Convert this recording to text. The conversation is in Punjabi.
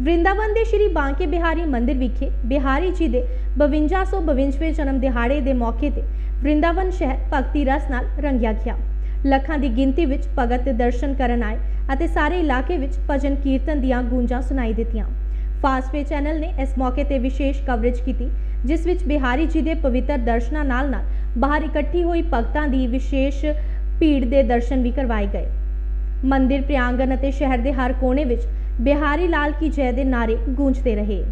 ਵ੍ਰਿੰਦਾਵਨ ਦੇ ਸ਼੍ਰੀ ਬਾਂਕੇ ਬਿਹਾਰੀ ਮੰਦਿਰ ਵਿਖੇ ਬਿਹਾਰੀ ਜੀ ਦੇ 5252ਵੇਂ ਜਨਮ ਦਿਹਾੜੇ ਦੇ ਮੌਕੇ ਤੇ ਵ੍ਰਿੰਦਾਵਨ ਸ਼ਹਿਰ ਭਗਤੀ ਰਸ ਨਾਲ ਰੰਗਿਆ ਗਿਆ। ਲੱਖਾਂ ਦੀ ਗਿਣਤੀ ਵਿੱਚ ਭਗਤ ਦਰਸ਼ਨ ਕਰਨ ਆਏ ਅਤੇ ਸਾਰੇ ਇਲਾਕੇ ਵਿੱਚ ਭਜਨ ਕੀਰਤਨ ਦੀਆਂ ਗੂੰਜਾਂ ਸੁਣਾਈ ਦਿੱਤੀਆਂ। ਫਾਸਟਵੇ ਚੈਨਲ ਨੇ ਇਸ ਮੌਕੇ ਤੇ ਵਿਸ਼ੇਸ਼ ਕਵਰੇਜ ਕੀਤੀ, ਜਿਸ ਵਿੱਚ ਬਿਹਾਰੀ ਜੀ ਦੇ ਪਵਿੱਤਰ ਦਰਸ਼ਨਾਂ ਨਾਲ ਨਾਲ ਬਾਹਰ ਇਕੱਠੀ ਹੋਈ ਭਗਤਾਂ ਦੀ ਵਿਸ਼ੇਸ਼ ਭੀੜ ਦੇ ਦਰਸ਼ਨ ਵੀ ਕਰਵਾਏ ਗਏ। ਮੰਦਿਰ ਪ੍ਰਿਆਂਗਣ ਅਤੇ ਸ਼ਹਿਰ ਦੇ ਹਰ ਕੋਨੇ ਵਿੱਚ ਬਿਹਾਰੀ ਲਾਲ ਕੀ ਜੈ ਦੇ ਨਾਰੇ ਗੂੰਜਦੇ ਰਹੇ।